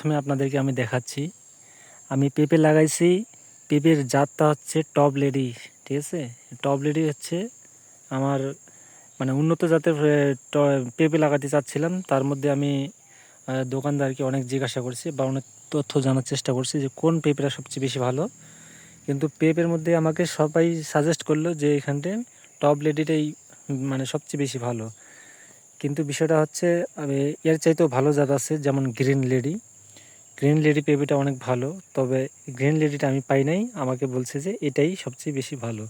প্রথমে আপনাদেরকে আমি দেখাচ্ছি। আমি পেঁপে লাগাইছি। পেঁপের জাতটা হচ্ছে টপ লেডি, ঠিক আছে? টপ লেডি হচ্ছে আমার মানে উন্নত জাতের পেঁপে লাগাতে চাচ্ছিলাম। তার মধ্যে আমি দোকানদারকে অনেক জিজ্ঞাসা করছি বা অনেক তথ্য জানার চেষ্টা করছি যে কোন পেঁপেটা সবচেয়ে বেশি ভালো। কিন্তু পেঁপের মধ্যে আমাকে সবাই সাজেস্ট করল যে এখানটায় টপ লেডিটাই মানে সবচেয়ে বেশি ভালো। কিন্তু বিষয়টা হচ্ছে এর চাইতেও ভালো জাত আছে যেমন গ্রিন লেডি গ্রিন লেডি পেঁপেটা অনেক ভালো, তবে গ্রিন লেডিটা আমি পাই নাই। আমাকে বলছে যে এটাই সবচেয়ে বেশি ভালো।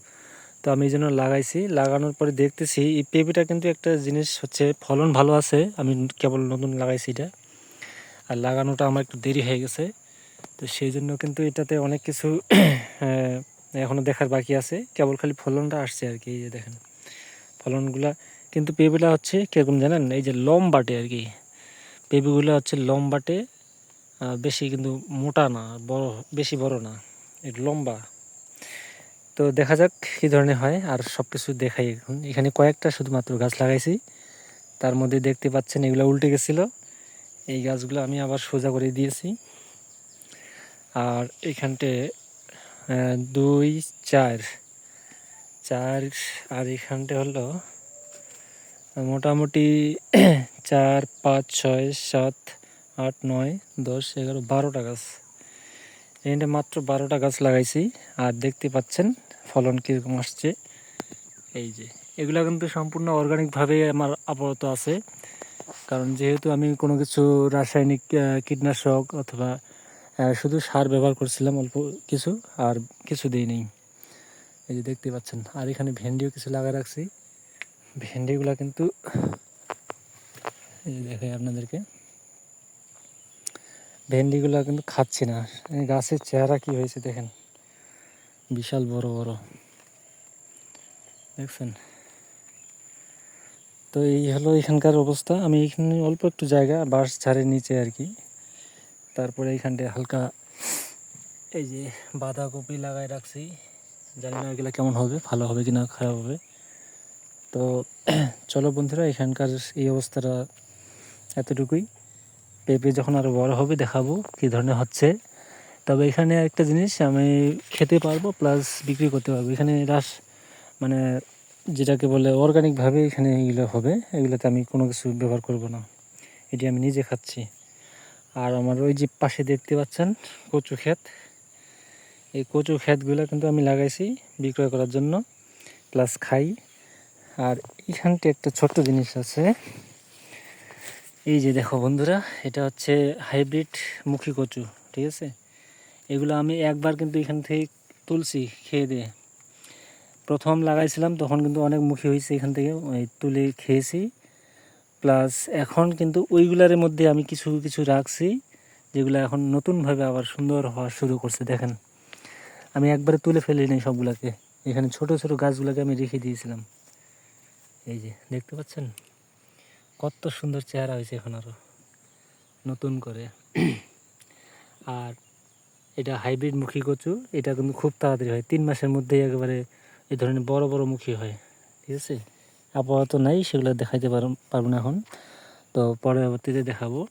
তো আমি এই জন্য লাগাইছি। লাগানোর পরে দেখতেছি, এই পেঁপেটা কিন্তু একটা জিনিস হচ্ছে ফলন ভালো আছে। আমি কেবল নতুন লাগাইছি এটা। আর লাগানোটা আমার একটু দেরি হয়ে গেছে। তো সেই জন্য কিন্তু এটাতে অনেক কিছু এখনও দেখার বাকি আছে। কেবল খালি ফলনটা আসছে আর কি, এই যে দেখেন। ফলনগুলা কিন্তু পেঁপেটা হচ্ছে কীরকম জানেন? এই যে লম্বাটে আর কি। পেঁপেগুলো হচ্ছে লম্বাটে বেশি কিন্তু মোটা না, বড়, বেশি বড় না একটু লম্বা। তো দেখা যাক কী ধরনের হয়, আর সব কিছু দেখাই এখন। এখানে কয়েকটা শুধুমাত্র গাছ লাগাইছি। তার মধ্যে দেখতে পাচ্ছেন এগুলো উল্টে গেছিল। এই গাছগুলো আমি আবার সোজা করে দিয়েছি। আর এখানটে দুই, চার চার, আর এখানটে হলো মোটামুটি চার, পাঁচ, ছয়, সাত আট, নয়, দশ, এগারো, বারোটা গাছ। এখানটা মাত্র বারোটা গাছ লাগাইছি, আর দেখতে পাচ্ছেন ফলন কীরকম আসছে। এই যে, এগুলা কিন্তু সম্পূর্ণ অর্গানিকভাবে আমার আপাতত আছে। কারণ যেহেতু আমি কোনো কিছু রাসায়নিক কীটনাশক অথবা শুধু সার ব্যবহার করছিলাম অল্প কিছু, আর কিছু দিই নেই এই যে দেখতে পাচ্ছেন, আর এখানে ভেন্ডিও কিছু লাগা রাখছি। ভেন্ডিগুলা কিন্তু, এই দেখাই আপনাদেরকে। ভেন্ডিগুলা কিন্তু খাচ্ছি না। গাছের চেহারা কি হয়েছে দেখেন। বিশাল বড় বড়। দেখছেন? তো এই হলো এখানকার অবস্থা। আমি এখানে অল্প একটু জায়গা, বাঁশ ঝাড়ের নিচে আর কি। তারপরে এইখানটায় হালকা এই যে বাঁধাকপি লাগাই রাখছি। জানি না এগুলো কেমন হবে, ভালো হবে কি না খারাপ হবে। তো চলো বন্ধুরা, এখানকার এই অবস্থাটা এতটুকুই। পেঁপে যখন আরও বড় হবে দেখাবো কী ধরনের হচ্ছে। তবে এখানে একটা জিনিস, আমি খেতে পারব প্লাস বিক্রি করতে পারব। এখানে রাস মানে যেটাকে বলে অর্গানিকভাবে এখানে এগুলো হবে। এগুলোতে আমি কোনো কিছু ব্যবহার করব না। এটি আমি নিজে খাচ্ছি। আর আমার ওই যে পাশে দেখতে পাচ্ছেন কচু ক্ষেত। এই কচু ক্ষেতগুলো কিন্তু আমি লাগাইছি বিক্রয় করার জন্য প্লাস খাই। আর এখানটা একটা ছোট্ট জিনিস আছে। এই যে দেখো বন্ধুরা, এটা হচ্ছে হাইব্রিড মুখী কচু, ঠিক আছে? এগুলো আমি একবার কিন্তু এখান থেকে তুলছি খেয়ে দিয়ে। প্রথম লাগাইছিলাম, তখন কিন্তু অনেক মুখী হয়েছে এখান থেকে, ওই তুলে খেয়েছি। প্লাস এখন কিন্তু ওইগুলার মধ্যে আমি কিছু কিছু রাখছি, যেগুলো এখন নতুনভাবে আবার সুন্দর হওয়া শুরু করছে, দেখেন। আমি একবারে তুলে ফেলি নাই সবগুলাকে। এখানে ছোট ছোট গাছগুলোকে আমি রেখে দিয়েছিলাম। এই যে, দেখতে পাচ্ছেন? কত সুন্দর চেহারা হয়েছে এখন আরও নতুন করে। আর এটা হাইব্রিড মুখী কচু, এটা কিন্তু খুব তাড়াতাড়ি হয়। তিন মাসের মধ্যেই একেবারে এই ধরনের বড় বড় মুখী হয়। ঠিক আছে? আপাতত নাই, সেগুলো দেখাইতে পার- পারব না এখন। তো পরবর্তীতে দেখাবো।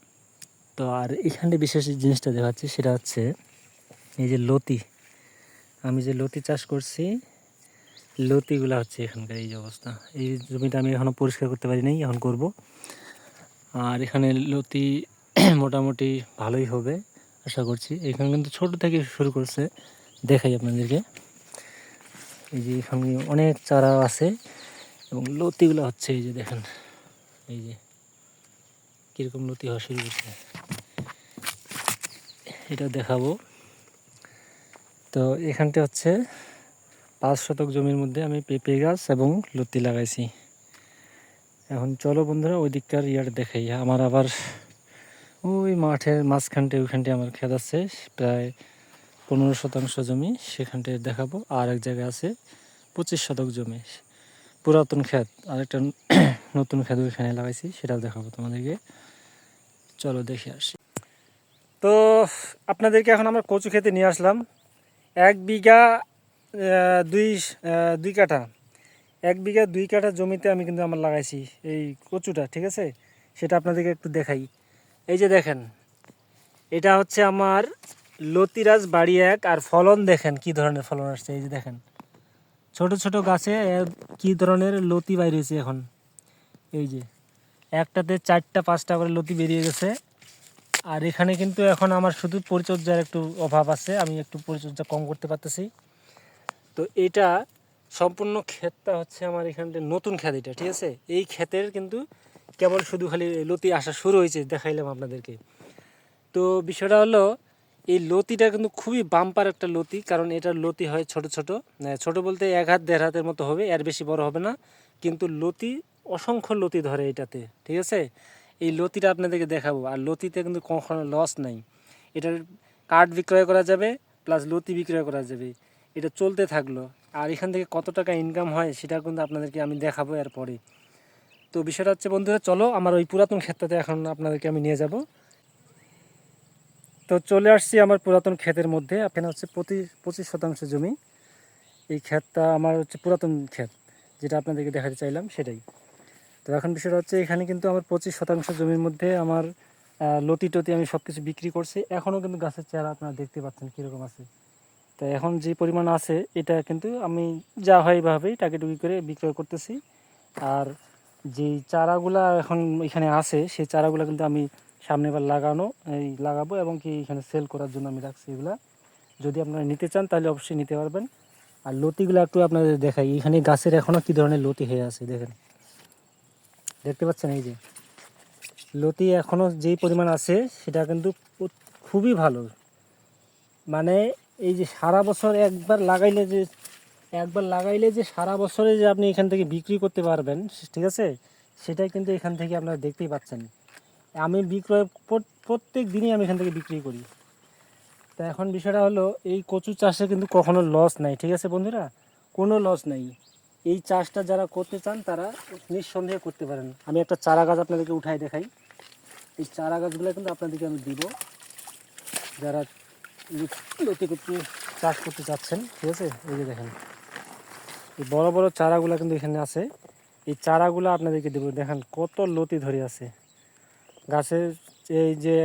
তো আর এখানে বিশেষ জিনিসটা দেখাচ্ছি, সেটা হচ্ছে এই যে লতি। আমি যে লতি চাষ করছি লতিগুলা হচ্ছে এখানকার এই যে অবস্থা। এই জমিটা আমি এখনও পরিষ্কার করতে পারি নাই, এখন করব। আর এখানে লতি মোটামুটি ভালোই হবে, আশা করছি। এখানে কিন্তু ছোট থেকে শুরু করছে, দেখাই আপনাদেরকে। এই যে এখানে অনেক চারা আছে, এবং লতিগুলো হচ্ছে এই যে দেখেন, এই যে কীরকম লতি হওয়া শুরু করছে। এটা দেখাবো। তো এখানটা হচ্ছে পাঁচ শতক জমির মধ্যে আমি পেঁপে গাছ এবং লতি লাগাইছি। এখন চলো বন্ধুরা ওই দিককার ইয়ার দেখাই। আমার আবার ওই মাঠের মাঝখানটে, ওইখানটে আমার ক্ষেত আছে, প্রায় পনেরো শতাংশ জমি, সেখানটে দেখাবো। আর এক জায়গায় আছে পঁচিশ শতক জমি, পুরাতন ক্ষেত। আরেকটা নতুন ক্ষেত ওইখানে লাগাইছি, সেটাও দেখাবো তোমাদেরকে। চলো দেখে আসি। তো, আপনাদেরকে এখন আমরা কচু খেতে নিয়ে আসলাম। এক বিঘা দুই দুই কাঠা। এক বিঘা দুই কাঠা জমিতে আমি কিন্তু আমার লাগাইছি এই কচুটা, ঠিক আছে? সেটা আপনাদেরকে একটু দেখাই। এই যে দেখেন, এটা হচ্ছে আমার লতিরাজ বাড়ি এক আর ফলন দেখেন কি ধরনের ফলন আসছে। এই যে দেখেন, ছোট ছোট গাছে কি ধরনের লতি বাইর হয়েছে এখন। এই যে, একটাতে চারটা, পাঁচটা করে লতি বেরিয়ে গেছে। আর এখানে কিন্তু এখন আমার শুধু পরিচর্যার একটু অভাব আছে, আমি একটু পরিচর্যা কম করতে পারতেছি। তো এটা সম্পূর্ণ ক্ষেতটা হচ্ছে আমার এখানটা নতুন ক্ষেত এটা, ঠিক আছে? এই ক্ষেতের কিন্তু কেবল শুধু খালি লতি আসা শুরু হয়েছে, দেখাইলাম আপনাদেরকে। তো বিষয়টা হলো, এই লতিটা কিন্তু খুবই বাম্পার একটা লতি, কারণ এটার লতি হয় ছোট ছোট। ছোট বলতে এক হাত, দেড় হাতের মতো হবে, এর বেশি বড় হবে না। কিন্তু লতি, অসংখ্য লতি ধরে এটাতে, ঠিক আছে? এই লতিটা আপনাদেরকে দেখাবো, আর লতিতে কিন্তু কখনো লস নাই। এটার কাঠ বিক্রয় করা যাবে প্লাস লতি বিক্রয় করা যাবে। এটা চলতে থাকল। আর এখান থেকে কত টাকা ইনকাম হয় সেটা কিন্তু আপনাদেরকে আমি দেখাবো এরপরে। তো বিষয়টা হচ্ছে বন্ধুরা, চলো আমার ওই পুরাতন ক্ষেতটাতে এখন আপনাদেরকে আমি নিয়ে যাব। তো চলে আসছি আমার পুরাতন ক্ষেতের মধ্যে। এখানে হচ্ছে প্রতি পঁচিশ শতাংশ জমি। এই ক্ষেতটা আমার হচ্ছে পুরাতন ক্ষেত, যেটা আপনাদেরকে দেখাতে চাইলাম সেটাই। তো এখন বিষয়টা হচ্ছে এখানে কিন্তু আমার পঁচিশ শতাংশ জমির মধ্যে আমার লতি টতি আমি সব কিছু বিক্রি করছি। এখনও কিন্তু গাছের চেহারা আপনারা দেখতে পাচ্ছেন কীরকম আছে। তো এখন যে পরিমাণ আছে, এটা কিন্তু আমি যা হয় এভাবেই টাকিটুকি করে বিক্রয় করতেছি। আর যেই চারাগুলা এখন এখানে আছে সেই চারাগুলো কিন্তু আমি সামনে বার লাগানো, এই লাগাবো এবং কি এখানে সেল করার জন্য আমি রাখছি এগুলা। যদি আপনারা নিতে চান তাহলে অবশ্যই নিতে পারবেন। আর লতিগুলো একটু আপনাদের দেখাই, এখানে গাছের এখনও কী ধরনের লতি হয়ে আছে দেখেন। দেখতে পাচ্ছেন এই যে, লতি এখনও যেই পরিমাণ আছে, সেটা কিন্তু খুবই ভালো। মানে এই যে সারা বছর একবার লাগাইলে যে, একবার লাগাইলে যে সারা বছরে যে আপনি এখান থেকে বিক্রি করতে পারবেন, ঠিক আছে? সেটাই কিন্তু এখান থেকে আপনারা দেখতেই পাচ্ছেন। আমি বিক্রয় প্রত্যেক দিনই আমি এখান থেকে বিক্রি করি। তা এখন বিষয়টা হলো, এই কচু চাষে কিন্তু কখনো লস নাই, ঠিক আছে বন্ধুরা? কোনো লস নাই। এই চাষটা যারা করতে চান, তারা নিঃসন্দেহে করতে পারেন। আমি একটা চারা গাছ আপনাদেরকে উঠাই দেখাই। এই চারা গাছগুলো কিন্তু আপনাদেরকে আমি দিব। যারা লি- লতি কচু চাষ করতে চাচ্ছেন ঠিক আছে? এই যে দেখেন। এই বড় বড় চারাগুলো কিন্তু এখানে আছে। এই চারাগুলো আপনাদেরকে দেবো দেখেন, কত লতি ধরে আছে। গাছের এই যে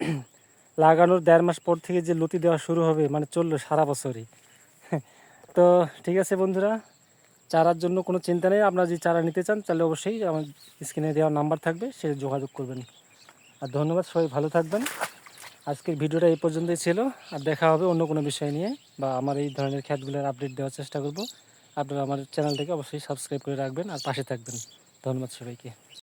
লাগানোর দেড় মাস পর থেকে যে লতি দেওয়া শুরু হবে মানে চলল সারা বছরই। তো ঠিক আছে বন্ধুরা, চারার জন্য কোনো চিন্তা নেই। আপনারা যদি চারা নিতে চান, তাহলে অবশ্যই আমার স্ক্রিনে দেওয়া নাম্বার থাকবে সে যোগাযোগ করবেন। আর ধন্যবাদ, সবাই ভালো থাকবেন। আজকের ভিডিওটা এই পর্যন্তই ছিল। আর দেখা হবে অন্য কোনো বিষয় নিয়ে বা আমার এই ধরনের খ্যাতগুলোর আপডেট দেওয়ার চেষ্টা করব। আপনারা আমার চ্যানেলটাকে অবশ্যই সাবস্ক্রাইব করে রাখবেন আর পাশে থাকবেন। ধন্যবাদ সবাইকে।